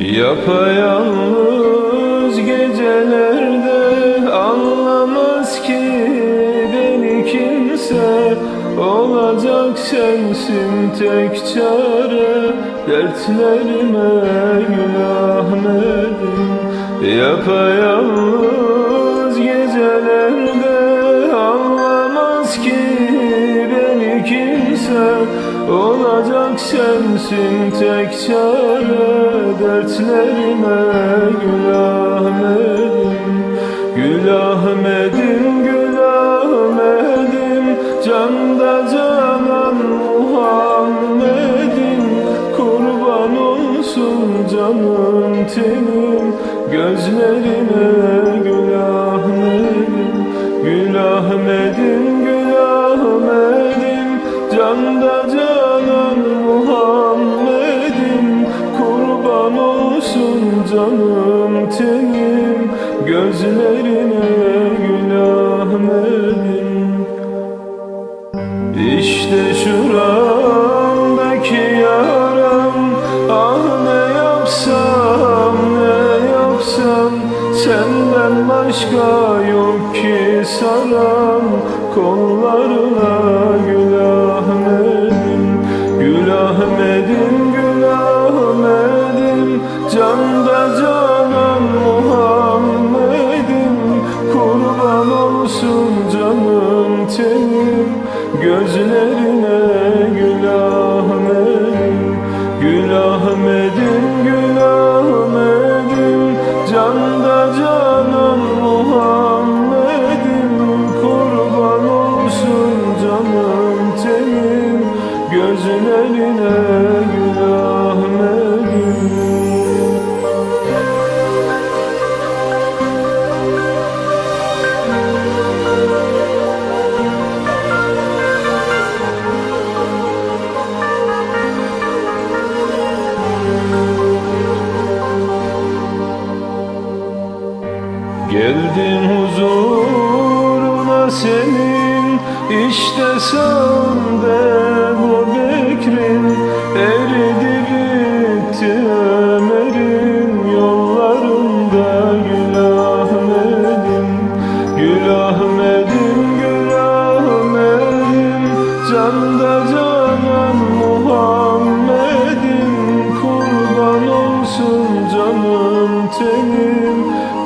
Yapayalnız Olacak sensin tek çare dertlerime gül Ahmet'im Yapayalnız gecelerde anlamaz ki beni kimse. Olacak sensin tek çare dertlerime Gül Ahmet'im Gül Ahmet'im Gül Ahmet'im Canda canım tenim Gözlerine Gül Ahmet'im Gül Ahmet'im Gül Ahmet'im Canda canan Muhammed'im. Kurban olsun canım tenim Gözlerine Gül Ahmet'im İşte şuramdaki başka yok ki saram Kollarına Gül Ahmet'im Gül Ahmet'im Gül Ahmet'im Canda canan Muhammed'im. Kurban olsun canım tenim. Gözlerine Gül Geldim huzuruna senin işte sağında bu Bekir'in eridi bitti Ömer'in yollarında Gül Ahmet'im Gül Ahmet'im Gül Ahmet'im Canda canan Muhammed'im. Kurban olsun canım tenim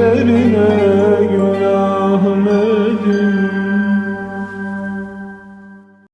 günlerine günah